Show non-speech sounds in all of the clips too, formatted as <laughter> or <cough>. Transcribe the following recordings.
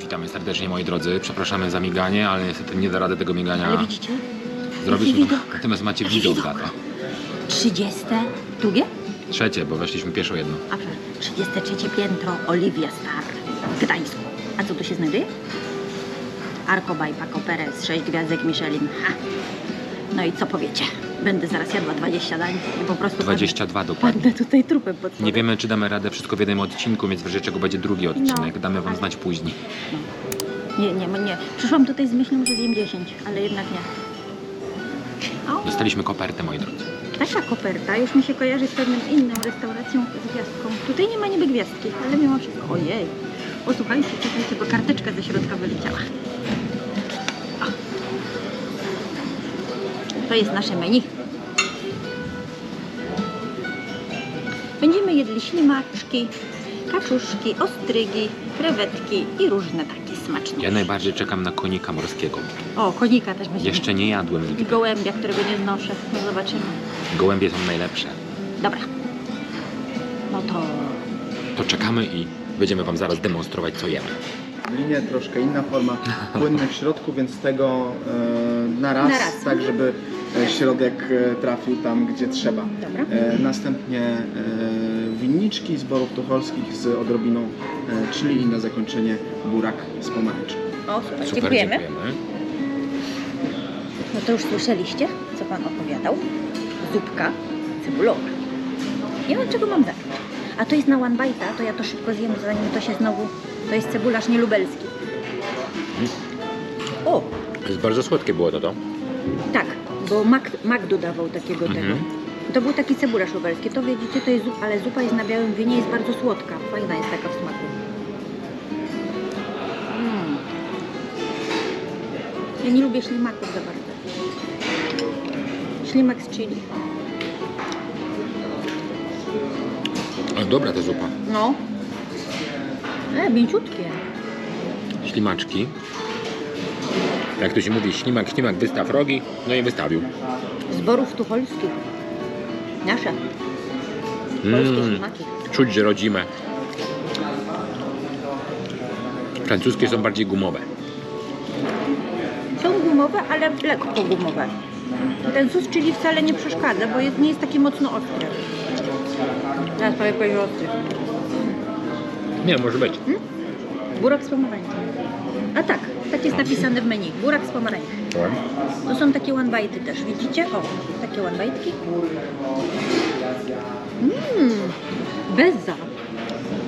Witamy serdecznie moi drodzy. Przepraszamy za miganie, ale niestety nie da rady tego migania Ale widzicie? zrobić. Jaki widok? Natomiast macie Jaki widok za to. 30. Drugie? Trzecie, bo weszliśmy pieszo jedno. A przepraszam, 33 piętro Olivia Star w Gdańsku. A co tu się znajduje? Arco by Paco Perez, 6 gwiazdek Michelin. Ha. No i co powiecie? Będę zaraz jadła 20 dań i po prostu 22 dokładnie. Padnę tutaj trupem pod Nie wiemy, czy damy radę wszystko w jednym odcinku, więc w razie czego będzie drugi odcinek. No. Damy wam znać później. Nie, nie, nie. Przyszłam tutaj z myślą, że zjem 10, ale jednak nie. O, Dostaliśmy kopertę, moi drodzy. taka koperta już mi się kojarzy z pewną inną restauracją z gwiazdką. Tutaj nie ma niby gwiazdki, ale mimo wszystko. Ojej. O, słuchajcie, czekajcie, bo karteczka ze środka wyleciała. To jest nasze menu. Będziemy jedli ślimaczki, kaczuszki, ostrygi, krewetki i różne takie smaczne. Ja najbardziej czekam na konika morskiego. O, konika też będziemy. Jeszcze nie jadłem I nigdy. gołębia, którego nie znoszę. No zobaczymy. Gołębie są najlepsze. Dobra. No to To czekamy i będziemy wam zaraz demonstrować, co jemy. Linie troszkę inna forma, <laughs> płynny w środku, więc tego e, na, raz, Na raz. tak żeby środek e, trafił tam, gdzie trzeba. Dobra. E, następnie e, winniczki z borów tucholskich z odrobiną e, chili i na zakończenie burak z pomarańczy. O, super. Super, Dziękujemy. dziękujemy. No to już słyszeliście, co Pan opowiadał. Zupka cebulowa. Nie wiem, od czego mam zacząć. A to jest na one bite'a, to ja to szybko zjem, zanim to się znowu... To jest cebularz nielubelski. O, Jest bardzo słodkie było to to. tak, bo Mac, Mac dodawał takiego Mhm. tego. To był taki cebularz lubelski. To wiedzicie, to jest zupa, ale zupa jest na białym winie, jest bardzo słodka. Fajna jest taka w smaku. Mm. Ja nie lubię ślimaków za bardzo. Ślimak z chili. O, dobra ta zupa. No. E, mięciutkie. Ślimaczki. Jak to się mówi, ślimak, ślimak, wystaw rogi. No i wystawił. Z borów tucholskich. Nasze. Polskie Mm, ślimaki. czuć, że rodzime. Francuskie są bardziej gumowe. Są gumowe, ale lekko gumowe. Ten sos chili wcale nie przeszkadza, bo jest, nie jest taki mocno ostry. Teraz powiem powiedzieć ostry. Nie, może być. Burak z pomarańczą. A tak, tak jest napisane w menu. Burak z pomarańczą. To są takie one bite'y też, widzicie? O, takie one bite'ki. Mmm, beza.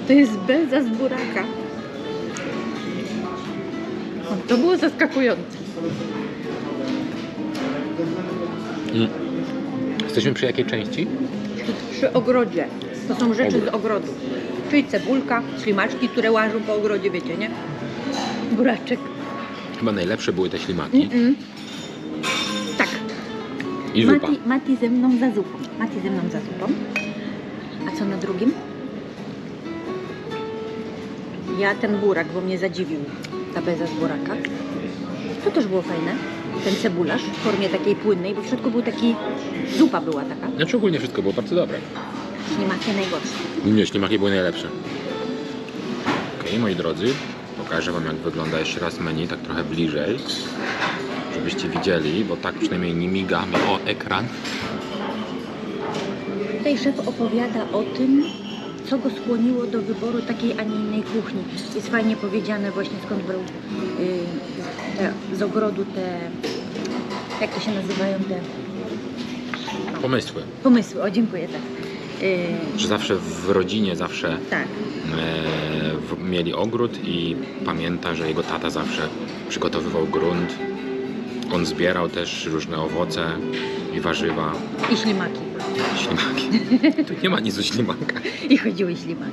To jest beza z buraka. O, to było zaskakujące. Mm. Jesteśmy przy jakiej części? Przy, przy ogrodzie. To są rzeczy z ogrodu. Czyli cebulka, ślimaczki, które łażą po ogrodzie, wiecie, nie? Buraczek. Chyba najlepsze były te ślimaki. Mm-mm. Tak, I zupa. Mati, Mati ze mną za zupą. Mati ze mną za zupą. A co na drugim? Ja ten burak, bo mnie zadziwił ta beza z buraka. To też było fajne. Ten cebularz w formie takiej płynnej, bo w środku był taki... Zupa była taka. Znaczy ogólnie wszystko było bardzo dobre. Ślimaki najgorsze. Nie, ślimaki były najlepsze. Okej, moi drodzy, pokażę wam jak wygląda jeszcze raz menu, tak trochę bliżej. Żebyście widzieli, bo tak przynajmniej nie migamy o ekran. Tutaj szef opowiada o tym, co go skłoniło do wyboru takiej, a nie innej kuchni. Jest fajnie powiedziane właśnie skąd brał yy, te, z ogrodu te, jak to się nazywają te Pomysły, pomysły. O, dziękuję, tak. Yy, że zawsze w rodzinie zawsze tak, w, mieli ogród i pamięta, że jego tata zawsze przygotowywał grunt. On zbierał też różne owoce i warzywa, i ślimaki. ślimaki. <laughs> Tu nie ma nic o ślimakach. I chodziły ślimaki.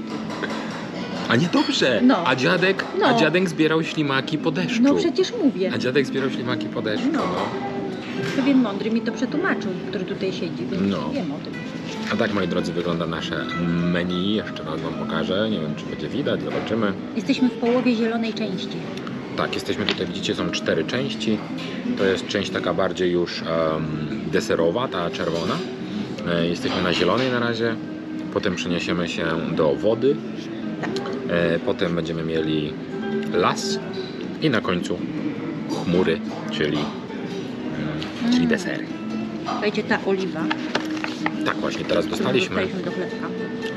A nie dobrze! No. A dziadek, No. a dziadek zbierał ślimaki po deszczu. No przecież mówię. A dziadek zbierał ślimaki po deszczu. No. No. Pewien mądry mi to przetłumaczył, który tutaj siedzi, więc No. wiem o tym. A tak, moi drodzy, wygląda nasze menu. Jeszcze raz Wam pokażę. Nie wiem, czy będzie widać, zobaczymy. Jesteśmy w połowie zielonej części. Tak, jesteśmy tutaj, widzicie, są cztery części. To jest część taka bardziej już em, deserowa, ta czerwona. E, jesteśmy na zielonej na razie. Potem przeniesiemy się do wody. E, potem będziemy mieli las i na końcu chmury, czyli, mm, czyli desery. Słuchajcie, ta oliwa. Tak właśnie, teraz dostaliśmy, Dostaliśmy do chlebka.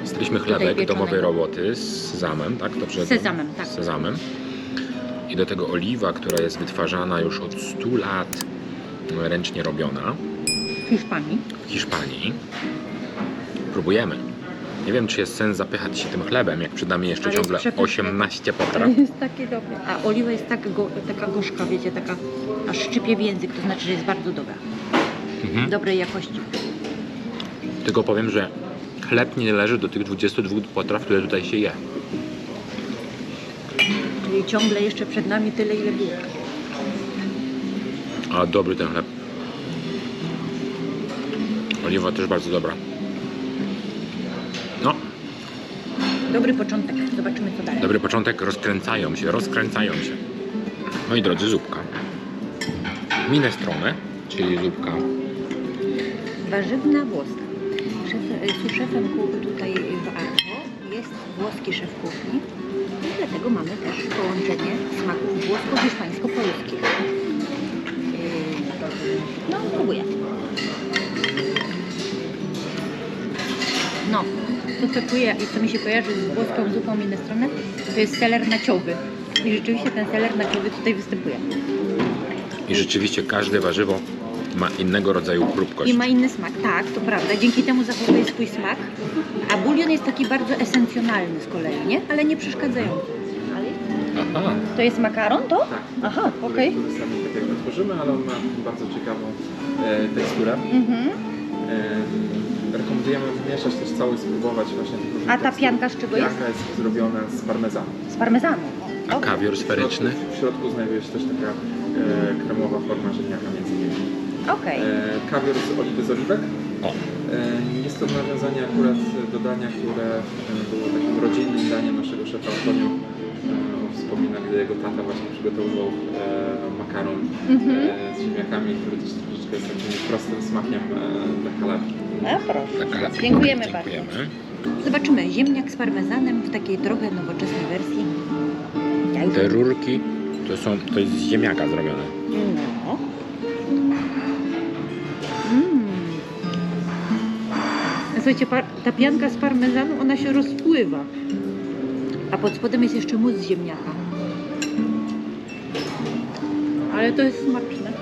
dostaliśmy chlebek domowej roboty z sezamem, tak? Dobrze? Sezamem, tak. Z sezamem. I do tego oliwa, która jest wytwarzana już od 100 lat, no, ręcznie robiona W Hiszpanii. w Hiszpanii. Próbujemy. Nie wiem, czy jest sens zapychać się tym chlebem, jak przed nami jeszcze Ale ciągle przepyszny. 18 To potraw. jest takie dobre. A oliwa jest tak go, taka gorzka, wiecie, taka aż szczypie w język, to znaczy, że jest bardzo dobra. Mhm. Dobrej jakości. Tylko powiem, że chleb nie należy do tych 22 potraw, które tutaj się je. Czyli ciągle jeszcze przed nami tyle, ile było. A dobry ten chleb. Oliwa też bardzo dobra. No, Dobry początek. Zobaczymy, co dalej. dobry początek. Rozkręcają się, rozkręcają się. Moi drodzy, zupka. Minestrone, czyli zupka. Warzywna włoska. Szef, suszefem tutaj w Arco jest włoski szef kuchni. I dlatego mamy też połączenie smaków włosko-hiszpańsko-poluskich. Yy, No, próbuję. No, to co czuję i co mi się kojarzy z włoską zupą minestrone, to jest seler naciowy. I rzeczywiście ten seler naciowy tutaj występuje. I rzeczywiście każde warzywo ma innego rodzaju chrupkość. I ma inny smak, tak, to prawda. Dzięki temu zachowuje swój smak. A bulion jest taki bardzo esencjonalny z kolei, nie? Ale nie przeszkadzający. Ale Aha, to jest makaron, to? Tak. Aha, okej. Sami tak jak my tworzymy, ale on ma bardzo ciekawą e, teksturę. Mhm. E, rekomendujemy mieszać też całość, spróbować właśnie tych różnych A ta tekstur. pianka z czego jest? Pianka jest zrobiona z parmezanu. Z parmezanu. a kawior sferyczny? W środku, w środku znajduje się też taka e, kremowa forma ziemniaka między innymi. Okej. E, kawior z oliwy z oliwek. O, E, Jest to nawiązanie akurat do dania, które e, było takim rodzinnym daniem naszego szefa Antonio. On Wspomina, gdy jego tata właśnie przygotowywał e, makaron Mhm. e, z ziemniakami, który też troszeczkę jest takim prostym smakiem e, dla kalabii. No proszę. lapka. Dziękujemy bardzo. Dziękujemy. Zobaczymy. Ziemniak z parmezanem w takiej trochę nowoczesnej wersji. Te rurki to są, to jest z ziemniaka zrobione. Mm. Słuchajcie, ta pianka z parmezanu, ona się rozpływa. A pod spodem jest jeszcze mus ziemniaka. Ale to jest smaczne.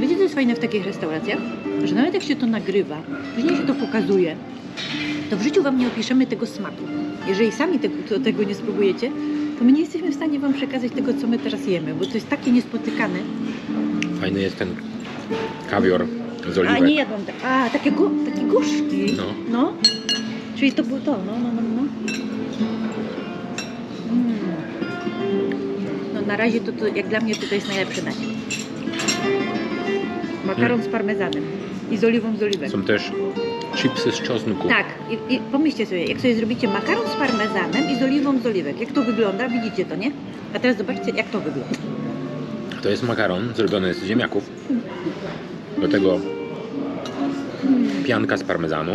Wiecie, co jest fajne w takich restauracjach? Że nawet jak się to nagrywa, później się to pokazuje, to w życiu Wam nie opiszemy tego smaku. Jeżeli sami tego, tego nie spróbujecie, to my nie jesteśmy w stanie Wam przekazać tego, co my teraz jemy, bo to jest takie niespotykane. Fajny jest ten kawior z A oliwek. nie jadłam tak. A, takie, go, takie gorzki. No. no. Czyli to było to, no, no, no, no. Mm. No na razie to, to jak dla mnie to, to jest najlepsze danie. Makaron z parmezanem i z oliwą z oliwek. Są też chipsy z czosnku. Tak, i, i pomyślcie sobie, jak sobie zrobicie makaron z parmezanem i z oliwą z oliwek. Jak to wygląda? Widzicie to, nie? A teraz zobaczcie, jak to wygląda. To jest makaron zrobiony z ziemniaków. Do tego pianka z parmezanu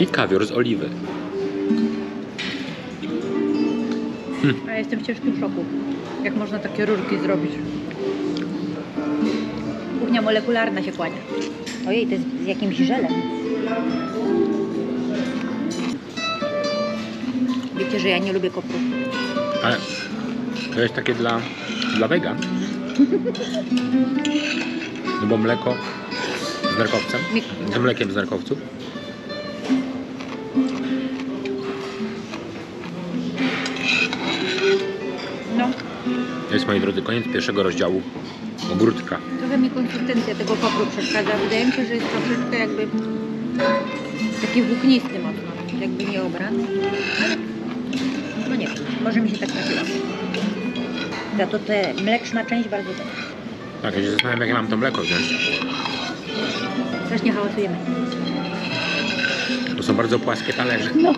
i kawior z oliwy. A ja jestem w ciężkim szoku. Jak można takie rurki zrobić? Kuchnia molekularna się kłania. Ojej, to jest z jakimś żelem. Wiecie, że ja nie lubię kopru. Ale to jest takie dla, dla wegan. <laughs> No bo mleko z nerkowcem, z mlekiem z nerkowców. No, To jest, moi drodzy, koniec pierwszego rozdziału ogródka. trochę mi konsystencja tego kopru przeszkadza. Wydaje mi się, że jest troszeczkę jakby taki włóknisty mocno. Jakby nie obrany. Ale no nie wiem, może mi się tak trafiło. Za to te mleczna część bardzo dobra. Tak, ja się zastanawiam, jak ja mam to mleko wziąć. Strasznie hałasujemy. To są bardzo płaskie talerze. No.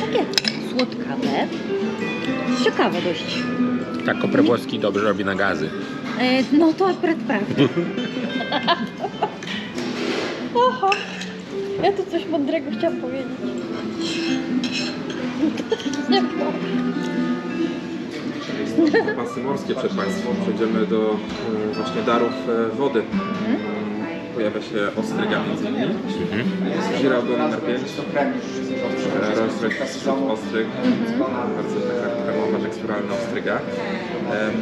Takie słodkawe. Ciekawe dość. Tak, kopre włoski dobrze robi na gazy. E, no to akurat prawda. <laughs> Oho. Ja tu coś mądrego chciałam powiedzieć. Nie wiem. Pasy morskie przed Państwem. Przejdziemy do e, właśnie darów e, wody. Pojawia się ostryga między innymi. Giraldo numer 5. Rolls Royce ostryg. Bardzo taka kremowa, teksturalna ostryga. Em,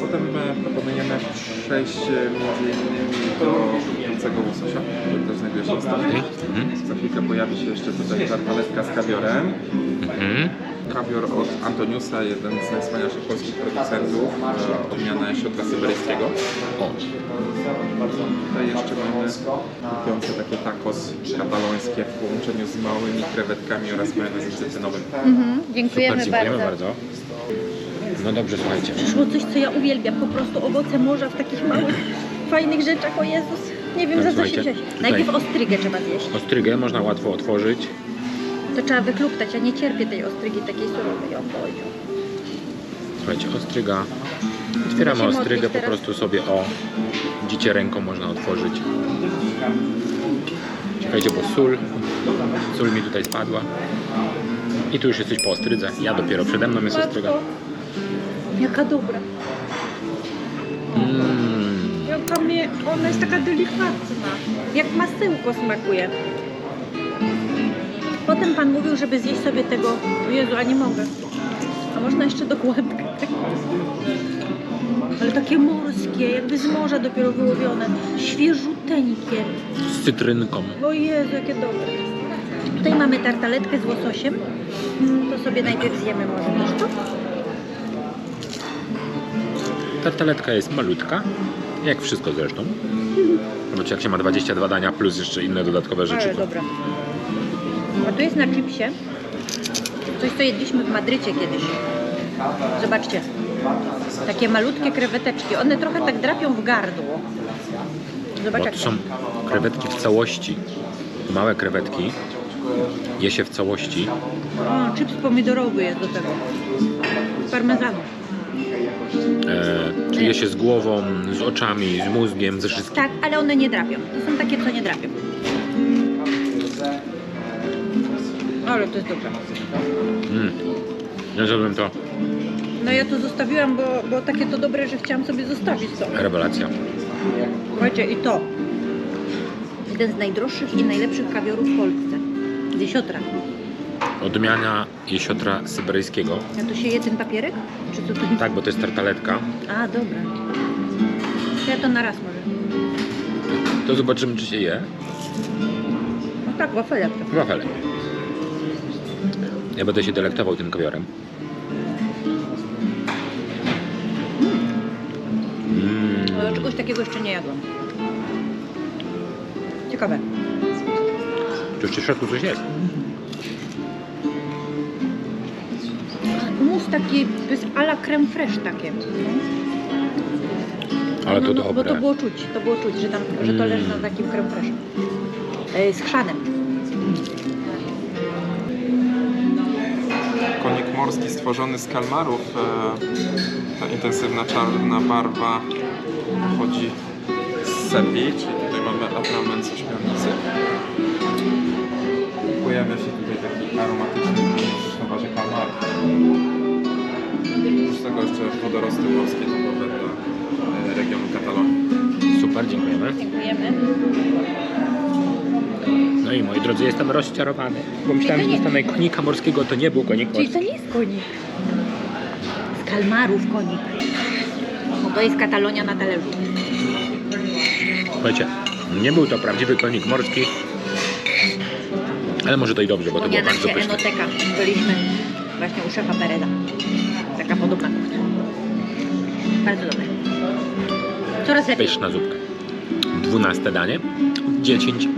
Potem e, proponujemy przejść e, między innymi do kupującego łososia, który też znajduje się ostatni. Mhm. Za chwilkę pojawi się jeszcze tutaj tartaletka z kawiorem. Mhm. Kawior od Antoniusa, jeden z najwspanialszych polskich producentów, e, odmiana siotra syberyjskiego. O, Tutaj jeszcze mamy kupujące takie tacos katalońskie w połączeniu z małymi krewetkami oraz majonezem cytrynowym. Mhm, super, dziękujemy, dziękujemy bardzo. bardzo. No dobrze, słuchajcie. Przyszło coś, co ja uwielbiam. Po prostu owoce morza w takich małych, fajnych rzeczach. O Jezus, nie wiem za co się wziąć. Najpierw ostrygę trzeba zjeść. Ostrygę można łatwo otworzyć. To trzeba wykluptać. Ja nie cierpię tej ostrygi takiej surowej. O. Słuchajcie, ostryga. Otwieramy ostrygę, po teraz. prostu sobie o. Widzicie, ręką można otworzyć. Czekajcie, bo sól. Sól mi tutaj spadła. I tu już jesteś po ostrydze. Ja dopiero przede mną jest ostryga. Jaka dobra. Ona jest taka delikatna. Jak masełko smakuje. Potem pan mówił, żeby zjeść sobie tego. O Jezu, a nie mogę. A można jeszcze dokładkę. Ale takie morskie, jakby z morza dopiero wyłowione. Świeżuteńkie. Z cytrynką. O Jezu, jakie dobre. Tutaj mamy tartaletkę z łososiem. To sobie najpierw zjemy może też to. Tartaletka jest malutka. Jak wszystko zresztą. Zobaczcie, jak się ma 22 dania plus jeszcze inne dodatkowe rzeczy. Ale dobra. A tu jest na chipsie coś, co jedliśmy w Madrycie kiedyś. Zobaczcie. Takie malutkie kreweteczki. One trochę tak drapią w gardło. Zobacz Bo jak to są krewetki w całości. Małe krewetki. Je się w całości. O, chips pomidorowy jest do tego. Z parmezanu. E, czyli je się z głową, z oczami, z mózgiem, ze wszystkim. Tak, ale one nie drapią. To są takie, co nie drapią. Ale to jest dobre. Mm. Ja zrobiłem to. No ja to zostawiłam, bo, bo takie to dobre, że chciałam sobie zostawić to. Rewelacja. Słuchajcie, i to. Jeden z najdroższych i najlepszych kawiorów w Polsce. Z jesiotra. Odmiana jesiotra syberyjskiego. A to się je ten papierek? Czy to jest? Tak, bo to jest tartaletka. A, dobra. To ja to na raz może. To zobaczymy, czy się je. No tak, wafelek to. Wafelek. Ja będę się delektował tym kawiorem. Mm. No, czegoś takiego jeszcze nie jadłam. Ciekawe. Tu jeszcze w środku coś jest. Mus taki, to jest ala creme fraiche takie. Ale no, to no, Bo dobre. to było czuć, to było czuć, że, tam, że to Mm. leży na takim creme fraiche. E, Z chrzanem. Konik morski stworzony z kalmarów. E, ta intensywna czarna barwa pochodzi z sepi, czyli tutaj mamy atrament z ośmiornicy. Pojawia się tutaj taki aromatyczny na bazie kalmarów. Tego jeszcze wodorosty morskie typowe dla regionu Katalonii. Super, dziękujemy. Dziękujemy. No i moi drodzy, jestem rozczarowany. Bo myślałem, że nie. dostanę konika morskiego, to nie był konik Czyli morski. to nie jest konik. Z kalmarów konik. Bo to jest Katalonia na talerzu. Słuchajcie, nie był to prawdziwy konik morski. Ale może to i dobrze, bo to było Wspomniana bardzo się pyszne. Enoteka. Byliśmy właśnie u szefa Pereda. Podobna kuchnia. Bardzo dobre. Coraz lepiej. Pyszna zupka. Dwunaste danie. 10.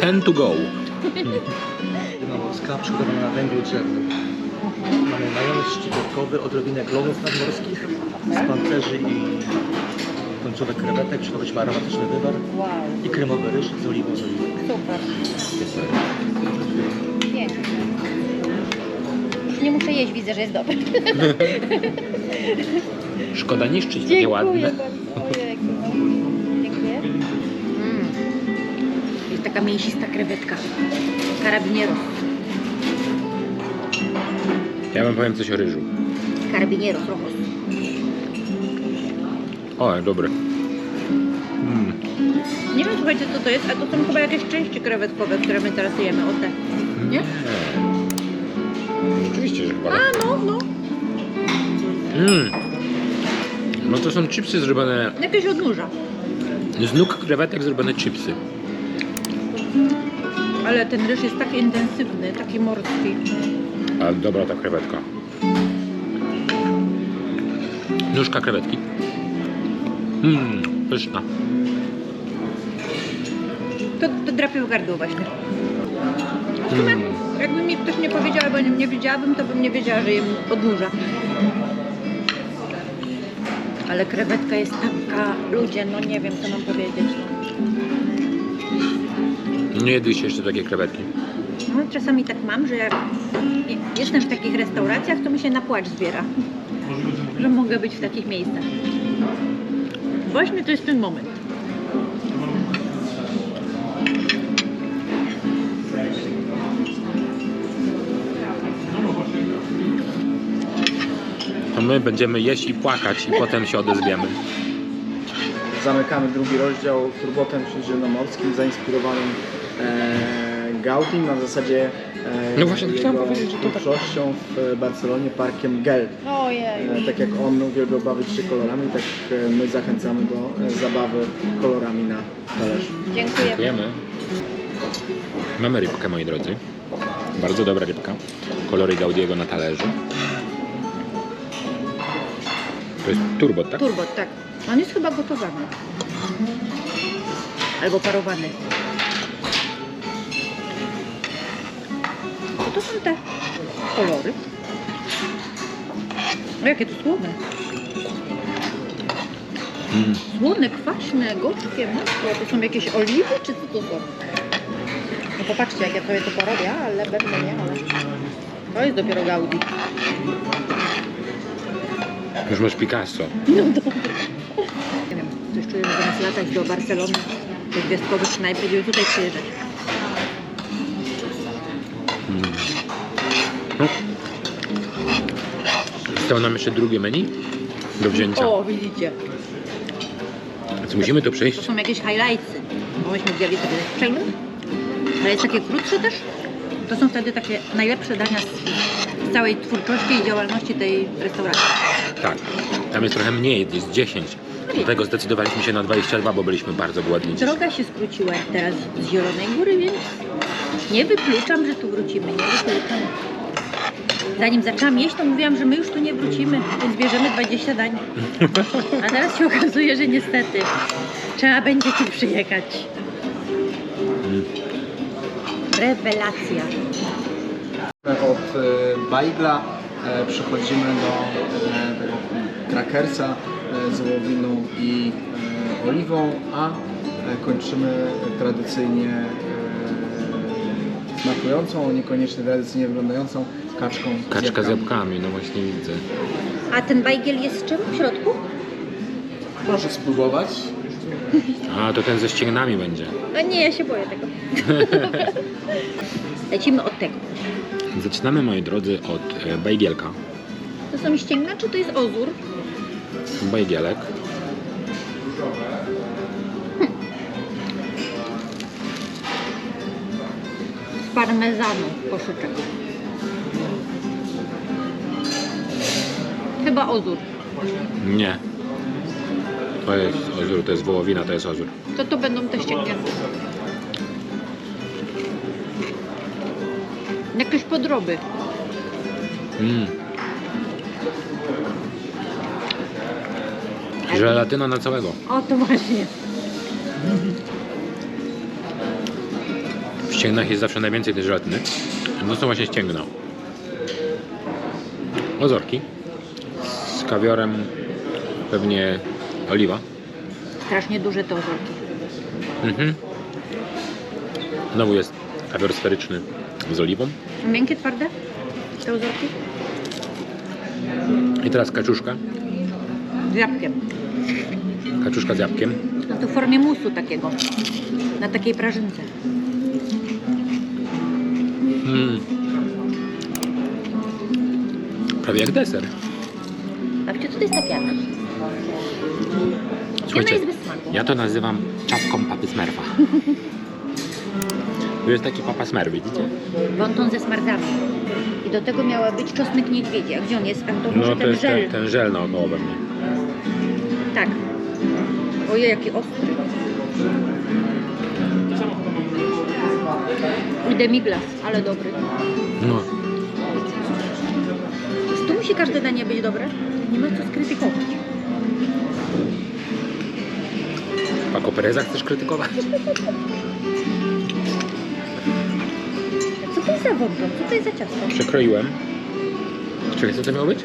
Ten to go. <laughs> Morska przygotowana na węglu drzewnym. Mamy majonez szczypiorkowy, odrobinę glonów nadmorskich z pancerzy i końcówek krewetek, czy to być ma aromatyczny wywar Wow, i kremowy ryż z oliwą z oliwą. super. Już nie muszę jeść, widzę, że jest dobre. <laughs> Szkoda niszczyć takie ładne. bardzo. Ojejku. Dziękuję. Mm. Jest Taka mięsista krewetka. Carabinieros. Ja wam powiem coś o ryżu. Carabinieros rojos. O, dobry. Mm. Nie wiem, słuchajcie, co to jest, a to są chyba jakieś części krewetkowe, które my teraz jemy. O te. Nie? Rzeczywiście, że chyba. A, no, no. Mm. No to są chipsy zrobione Jakieś odnóża. z nóg krewetek zrobione chipsy. Ale ten ryż jest tak intensywny, taki morski. Ale dobra ta krewetka. Nóżka krewetki. Mmm, pyszna. To, to drapie w gardło właśnie. W sumie, Mm. Jakby mi ktoś nie powiedział, albo nie, nie wiedziałabym, to bym nie wiedziała, że jem odnóża. Ale krewetka jest taka, ludzie, no nie wiem, co mam powiedzieć. Nie jedliście jeszcze takie krewetki. No, czasami tak mam, że jak jestem w takich restauracjach, to mi się na płacz zbiera. Że mogę być w takich miejscach. Właśnie to jest ten moment. To my będziemy jeść i płakać i potem się odezwiemy. Zamykamy drugi rozdział turbotem śródziemnomorskim zainspirowanym e, Gaudim na zasadzie e, No właśnie, chciałem jego powiedzieć, że to tak- twórczością w Barcelonie parkiem Gel. Ojej. E, tak jak on uwielbiał bawić się kolorami, tak e, my zachęcamy do e, zabawy kolorami na talerzu. Dziękuję. Dziękujemy. Mamy rybkę, moi drodzy. Bardzo dobra rybka. Kolory Gaudiego na talerzu. To jest turbot, tak? Turbot, tak. On jest chyba gotowany. Albo parowany. Co to są te kolory? O, jakie to słone. Mm. Słone, kwaśne, gorzkie, mocne. To są jakieś oliwy, czy co to są? No popatrzcie, jak ja sobie to porobię, ale pewnie nie, ale... To jest dopiero Gaudi. Już masz Picasso. No dobra. Nie wiem, coś czuję, że zamiast latać do Barcelony, do gwiazdkowych knajp, będziemy tutaj przyjeżdżać. Mm. No. Zostało nam jeszcze drugie menu do wzięcia. O, widzicie. Więc musimy to To przejść. są jakieś highlightsy. Bo myśmy wzięli sobie przegląd. Ale jest takie krótsze też. To są wtedy takie najlepsze dania z, z całej twórczości i działalności tej restauracji. Tak. Tam jest trochę mniej, jest 10. Dlatego zdecydowaliśmy się na 22, bo byliśmy bardzo głodni. dziś. Droga się skróciła teraz z Zielonej Góry, więc nie wykluczam, że tu wrócimy. Nie wykluczam. Zanim zaczęłam jeść, to mówiłam, że my już tu nie wrócimy, więc bierzemy 20 dań. A teraz się okazuje, że niestety trzeba będzie tu przyjechać. Rewelacja. Od e, bajgla e, przechodzimy do e, tego krakersa e, z wołowiną i e, oliwą, a e, kończymy tradycyjnie smakującą, niekoniecznie tradycyjnie wyglądającą kaczką z Kaczka z jabłkami. jabłkami, no właśnie widzę. A ten bajgiel jest z czym w środku? Proszę spróbować. A, to ten ze ścięgnami będzie. A nie, ja się boję tego. <laughs> Lecimy od tego. Zaczynamy, moi drodzy, od bajgielka. To są ścięgna, czy to jest ozór? Bajgielek. Z parmezanu koszyczek. Chyba ozór. Nie. To jest ozór, to jest wołowina, to jest ozór. To to będą te ścięgna. Jakieś podroby. Mm. Żelatyna na całego. O, to właśnie. W ścięgnach jest zawsze najwięcej tej żelatyny. No są właśnie ścięgna. Ozorki. Z kawiorem pewnie oliwa. Strasznie duże te ozorki. Mhm. Znowu jest kawior sferyczny z oliwą. Miękkie, twarde? Te ozorki? I teraz kaczuszka z jabłkiem. Kaczuszka z jabłkiem. No to w formie musu takiego. Na takiej prażynce. Mm. Prawie jak deser. Babciu, co to jest ta piana? Słuchajcie, ja to nazywam czapką papy smerfa. To jest taki papa smer, widzicie? Wonton ze smarkami. I do tego miała być czosnek niedźwiedzi. A gdzie on jest? To No to ten jest żel. ten, ten żel naokoło. Tak. Ojej, jaki ostry. Demiglas, ale dobry. No. Tu musi każde danie być dobre. Nie ma co skrytykować. Paco Pereza chcesz krytykować? Co to jest za wonton? Co to jest za ciasto? Przekroiłem. Czekaj, co to miało być?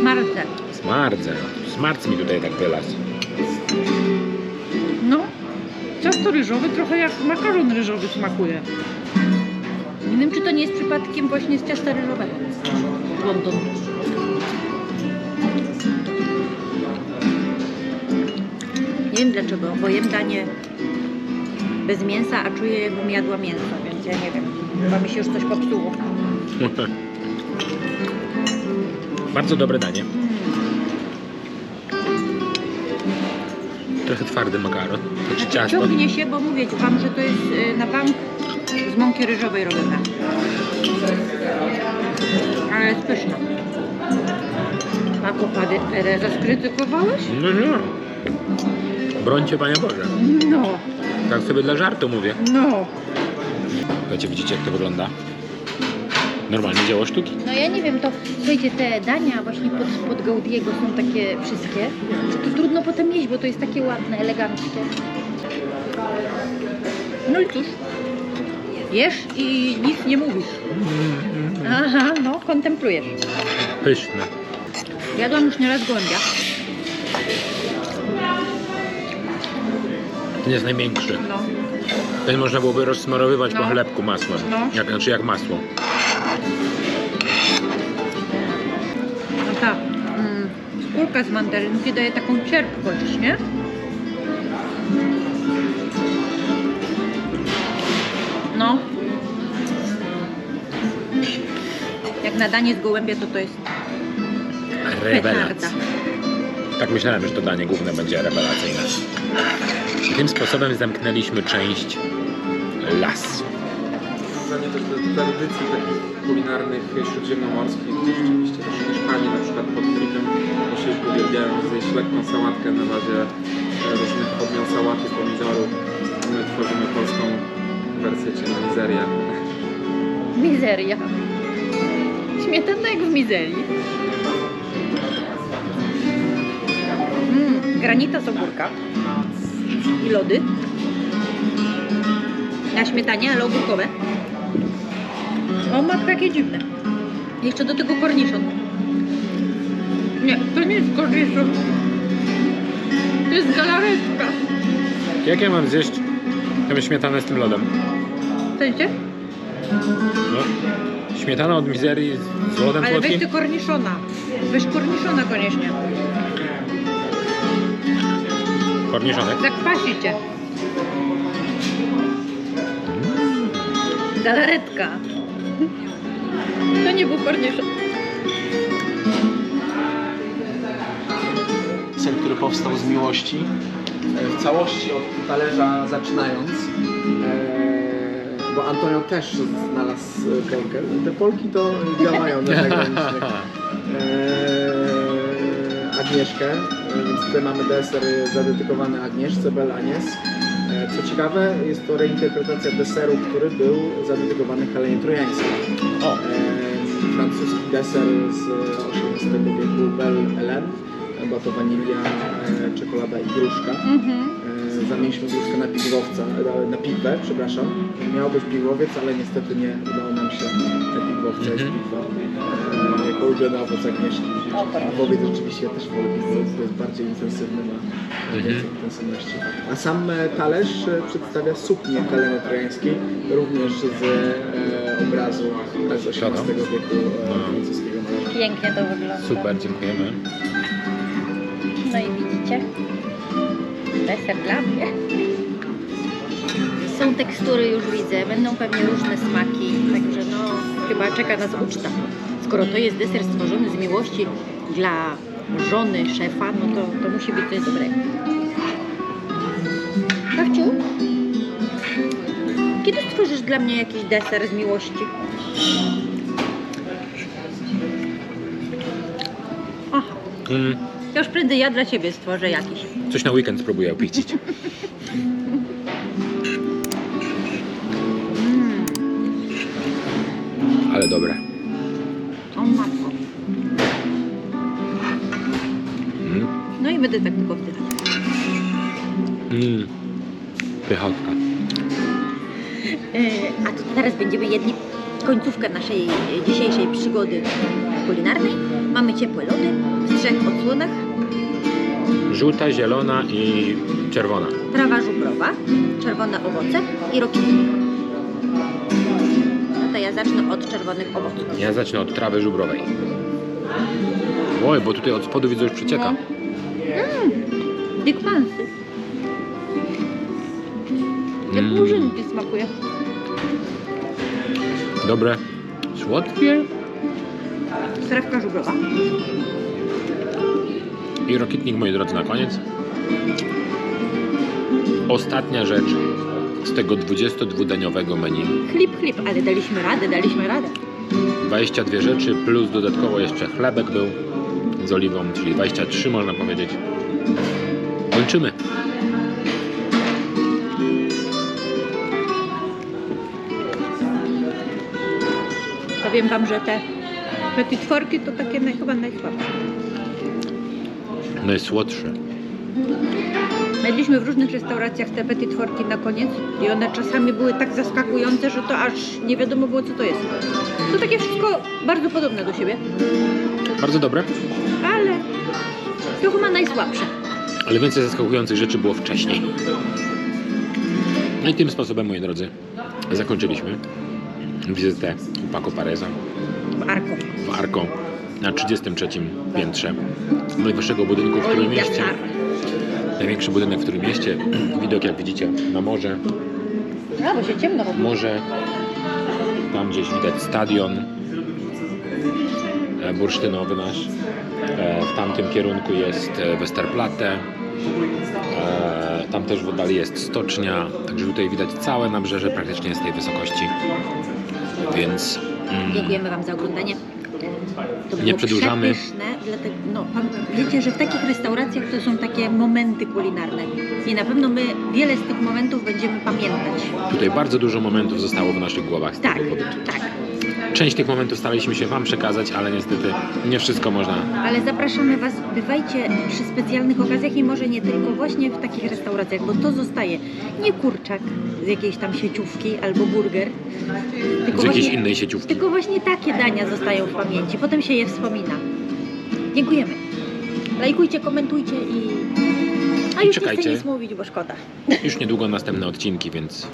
Smardze. Smardze. Smarc mi tutaj tak wylasł. No, ciasto ryżowe trochę jak makaron ryżowy smakuje. Nie wiem, czy to nie jest przypadkiem właśnie z ciasta ryżowego. Wonton. Nie wiem dlaczego, bo jem danie bez mięsa, a czuję jakbym jadła mięso, więc ja nie wiem. Chyba mi się już coś popsuło. <laughs> Bardzo dobre danie. Trochę twardy makaron. Znaczy Znaczy, ciasto. ciągnie się, bo mówię ci wam, że to jest y, na bank z mąki ryżowej robione. Ale jest pyszne. Paco Pereza skrytykowałeś? No nie. Brońcie Panie Boże. No, Tak sobie dla żartu mówię. no. Słuchajcie, widzicie jak to wygląda? Normalnie dzieło sztuki. No ja nie wiem, to słuchajcie, te dania właśnie pod, pod Gaudiego są takie wszystkie, że to trudno potem jeść, bo to jest takie ładne, eleganckie. No i cóż, jesz i nic nie mówisz. Aha, no, kontemplujesz. Pyszne. Jadłam już nieraz gołębia. Ten jest największy. No. Ten można byłoby rozsmarowywać po No. chlebku masłem. No. Jak, znaczy jak masło. Skórka z mandarynki daje taką cierpkość, nie? No. Jak na danie z gołębia, to to jest Rewelacja. Tak myślałem, że to danie główne będzie rewelacyjne. I tym sposobem zamknęliśmy część las. Nawiązanie też do tradycji takich kulinarnych śródziemnomorskich, gdzie rzeczywiście też Hiszpanie na przykład pod fritem posiłku uwielbiają zjeść lekką sałatkę na bazie różnych odmian sałaty, pomidorów. My tworzymy polską wersję, czyli mizerię. Mizeria. <laughs> Śmietana jak w mizerii. Mm, granita z ogórka. I lody. Na śmietanie, ale ogórkowe. O, matko, jakie dziwne. Jeszcze do tego korniszon. Nie, to nie jest korniszon. To jest galaretka. Jak ja mam zjeść tę śmietanę z tym lodem? Sensie? No. Śmietana od mizerii z lodem Ale weź słodkim? ty korniszona. Weź korniszona koniecznie. Korniszonek? Zakwasi cię. Galaretka. To nie był korniszon. Ser, który powstał z miłości. E, W całości od talerza zaczynając. e, Bo Antonio też znalazł e, Polkę. Te Polki to działają na zagranicznych. E, Agnieszkę, więc tutaj mamy deser zadedykowany Agnieszce, Bel Agnes. E, Co ciekawe, jest to reinterpretacja deseru, który był zadedykowany Helenie Trojańskiej. O, francuski deser z XVIII wieku Belle Hélène. Była to wanilia, e, czekolada i gruszka. Mhm. E, Zamieniliśmy gruszkę na pigwowca, e, na piwę, przepraszam. Miał być piwowiec, ale niestety nie udało nam się pigwowca, jest Mhm. piwa. E, Jako ulubiony owoc Agnieszki. Piwowiec rzeczywiście ja też wolę piwowiec, bo jest bardziej intensywny, ma więcej intensywności. A sam e, talerz e, przedstawia suknię Heleny Trojańskiej, również z e, obrazu z XVIII wieku e, francuskiego malarza. Pięknie to wygląda. super, dziękujemy. No i widzicie? Deser dla mnie. Są tekstury już widzę, będą pewnie różne smaki, także no chyba czeka nas uczta skoro to jest deser stworzony z miłości dla żony szefa, no to, to musi być coś dobrego. Kawciu, kiedy stworzysz dla mnie jakiś deser z miłości? Aha, Mm, to już prędzej ja dla ciebie stworzę jakiś. coś na weekend spróbuję opichcić. Mm, Ale dobre. o matko. Mm. No i będę tak tylko wdychać. Mm. Pychotka. E, A to teraz będziemy jedli końcówkę naszej e, dzisiejszej przygody kulinarnej. Mamy ciepłe lody w trzech odsłonach. Żółta, zielona i czerwona. Trawa żubrowa, czerwone owoce i rokinnik. No to ja zacznę od czerwonych owoców. Ja zacznę od trawy żubrowej. Oj, bo tutaj od spodu widzę już przecieka. Mmm, dykmansy. Jak Mm. murzynki smakuje. Dobre. Słodkie Trawka żubrowa. I rokitnik, moi drodzy, na koniec. Ostatnia rzecz z tego 22-daniowego menu. Chlip, chlip, ale daliśmy radę, daliśmy radę. 22 rzeczy, plus dodatkowo jeszcze chlebek był z oliwą, czyli 23 można powiedzieć. Kończymy. Powiem Wam, że te petitforki to takie naj, chyba najsłabsze. Najsłodsze. Jedliśmy w różnych restauracjach te petitforki na koniec i one czasami były tak zaskakujące, że to aż nie wiadomo było co to jest. To takie wszystko bardzo podobne do siebie, Bardzo dobre, ale to chyba najsłabsze. ale więcej zaskakujących rzeczy było wcześniej. No i tym sposobem, moi drodzy, zakończyliśmy wizytę u Paco Pareza W Arko. w Arco na 33 piętrze najwyższego budynku w którym mieście. Największy budynek w którym mieście. <clears throat> Widok, jak widzicie, na morze. A, bo się ciemno robi. Morze. Tam gdzieś widać stadion e, bursztynowy nasz. E, W tamtym kierunku jest e, Westerplatte. Tam też w oddali jest stocznia. Także tutaj widać całe nabrzeże praktycznie z tej wysokości. Więc mm, Dziękujemy Wam za oglądanie. To Nie przedłużamy. przepyszne, dlatego, no, pan, wiecie, że w takich restauracjach to są takie momenty kulinarne. I na pewno my wiele z tych momentów będziemy pamiętać. tutaj bardzo dużo momentów zostało w naszych głowach z Tak, tego pobytu. tak. Część tych momentów staraliśmy się Wam przekazać, ale niestety nie wszystko można. Ale zapraszamy Was, bywajcie przy specjalnych okazjach i może nie tylko właśnie w takich restauracjach, bo to zostaje nie kurczak z jakiejś tam sieciówki albo burger, tylko Z jakiejś właśnie, innej sieciówki. tylko właśnie takie dania zostają w pamięci, potem się je wspomina. Dziękujemy. Lajkujcie, komentujcie i... A już nie czekajcie. chcę nic mówić, bo szkoda. Już niedługo następne odcinki, więc.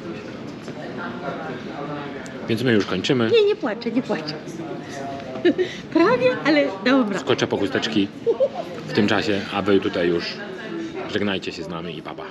Więc my już kończymy. Nie, nie płaczę, nie płaczę. <laughs> Prawie, ale dobra. Skoczę po chusteczki w tym czasie, a wy tutaj już żegnajcie się z nami i papa.